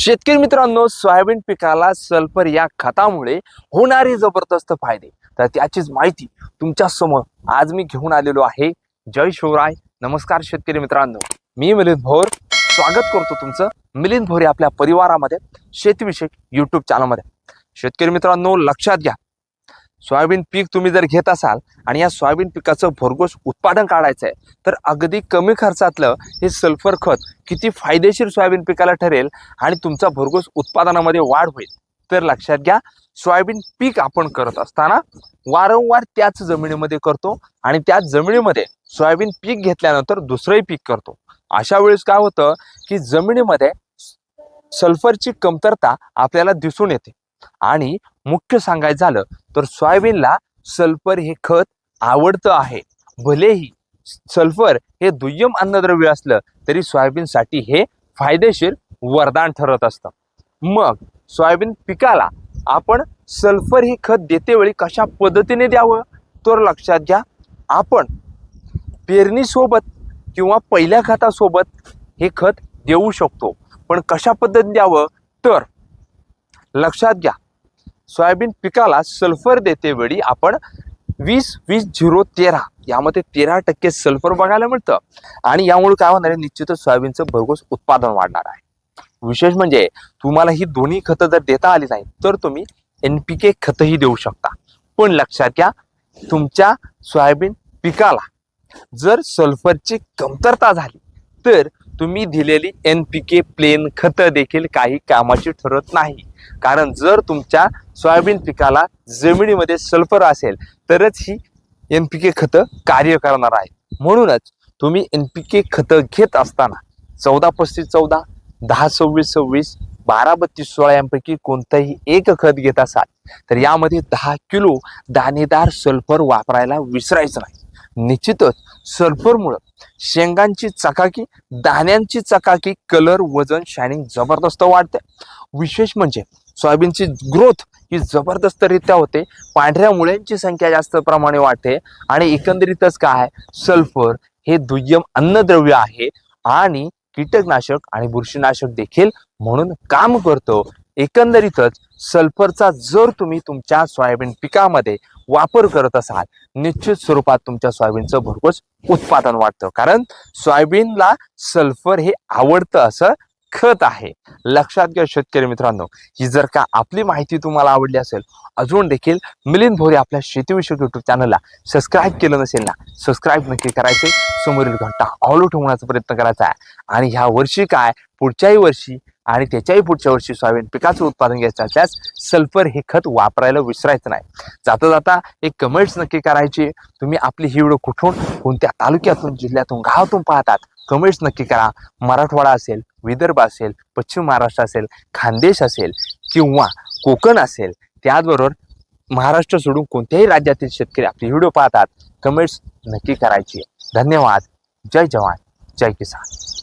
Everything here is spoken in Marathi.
शेतकरी मित्रांनो सोयाबीन पिकाला सल्फर या खतामुळे होणारे जबरदस्त फायदे. तर त्याचीच माहिती तुमच्यासमोर आज मी घेऊन आलेलो आहे. जय शिवराय. नमस्कार शेतकरी मित्रांनो. मी मिलिंद भोर. स्वागत करतो तुमचं मिलिंद भोर आपल्या परिवारामध्ये शेतीविषयक युट्यूब चॅनलमध्ये शेतकरी मित्रांनो लक्षात घ्या. सोयाबीन पीक तुम्ही जर घेत असाल आणि या सोयाबीन पिकाचं भरघोस उत्पादन काढायचं आहे तर अगदी कमी खर्चातलं हे सल्फर खत किती फायदेशीर सोयाबीन पिकाला ठरेल आणि तुमचा भरघोस उत्पादनामध्ये वाढ होईल. तर लक्षात घ्या सोयाबीन पीक आपण करत असताना वारंवार त्याच जमिनीमध्ये करतो आणि त्याच जमिनीमध्ये सोयाबीन पीक घेतल्यानंतर दुसरंही पीक करतो. अशा वेळेस काय होतं की जमिनीमध्ये सल्फरची कमतरता आपल्याला दिसून येते आणि मुख्य सांगायचं झालं तर सोयाबीनला सल्फर हे खत आवडतं आहे. भलेही सल्फर हे दुय्यम अन्नद्रव्य असलं तरी सोयाबीनसाठी हे फायदेशीर वरदान ठरत असतं. मग सोयाबीन पिकाला आपण सल्फर हे खत देतेवेळी कशा पद्धतीने द्यावं? तर लक्षात घ्या आपण पेरणीसोबत किंवा पहिल्या खतासोबत हे खत देऊ शकतो. पण कशा पद्धतीने द्यावं? तर लक्षात घ्या सोयाबीन पिकाला सल्फर देते वेळी आपण वीस वीस झिरो तेरा यामध्ये तेरा टक्के सल्फर बघायला मिळतं. आणि यामुळे काय होणार आहे? निश्चितच सोयाबीनचं भरघोस उत्पादन वाढणार आहे. विशेष म्हणजे तुम्हाला ही दोन्ही खतं जर देता आली नाही तर तुम्ही एन पी के खतही देऊ शकता. पण लक्षात घ्या तुमच्या सोयाबीन पिकाला जर सल्फरची कमतरता झाली तर तुम्ही दिलेली एन पी के प्लेन खतं देखील काही कामाची ठरत नाही. कारण जर तुमच्या सोयाबीन पिकाला जमिनीमध्ये सल्फर असेल तरच ही एन पी के खतं कार्य करणार आहे. म्हणूनच तुम्ही एन पी के खतं घेत असताना चौदा पस्तीस चौदा दहा सव्वीस सव्वीस बारा बत्तीस सोळा यांपैकी कोणतंही एक खत घेत असाल तर यामध्ये दहा किलो दाणेदार सल्फर वापरायला विसरायचं नाही. निश्चितच सल्फरमुळं शेंगांची चकाकी दाण्यांची चकाकी कलर वजन शायनिंग जबरदस्त वाढते. विशेष म्हणजे सोयाबीनची ग्रोथ ही जबरदस्तरित्या होते. पांढऱ्या मुळ्यांची संख्या जास्त प्रमाणे वाढते. आणि एकंदरीतच काय सल्फर हे दुय्यम अन्नद्रव्य आहे आणि कीटकनाशक आणि बुरशीनाशक देखील म्हणून काम करतो. एकंदरीतच सल्फरचा जर तुम्ही तुमच्या सोयाबीन पिकामध्ये वापर करत असाल निश्चित स्वरूपात तुमच्या सोयाबीनचं भरपूर उत्पादन वाढतं. कारण सोयाबीनला सल्फर हे आवडतं असं खत आहे. लक्षात घ्या शेतकरी मित्रांनो ही जर का आपली माहिती तुम्हाला आवडली असेल अजून देखील मिलिंद भोरे आपल्या शेतीविषयक युट्यूब चॅनलला सबस्क्राईब केलं नसेल ना सबस्क्राईब नक्की करायचे समोरील घंटा ऑल ठेवण्याचा प्रयत्न करायचा आहे. आणि ह्या वर्षी काय पुढच्याही वर्षी आणि त्याच्याही पुढच्या वर्षी सोयाबीन पिकाचं उत्पादन घ्यायचं असल्यास सल्फर हे खत वापरायला विसरायचं नाही. जाता जाता एक कमेंट्स नक्की करायची. तुम्ही आपली ही व्हिडिओ कुठून कोणत्या तालुक्यातून जिल्ह्यातून गावातून पाहतात कमेंट्स नक्की करा. मराठवाडा असेल विदर्भ असेल पश्चिम महाराष्ट्र असेल खानदेश असेल किंवा कोकण असेल त्याचबरोबर महाराष्ट्र सोडून कोणत्याही राज्यातील शेतकरी आपली व्हिडिओ पाहतात. कमेंट्स नक्की करायची. धन्यवाद. जय जवान. जय किसान.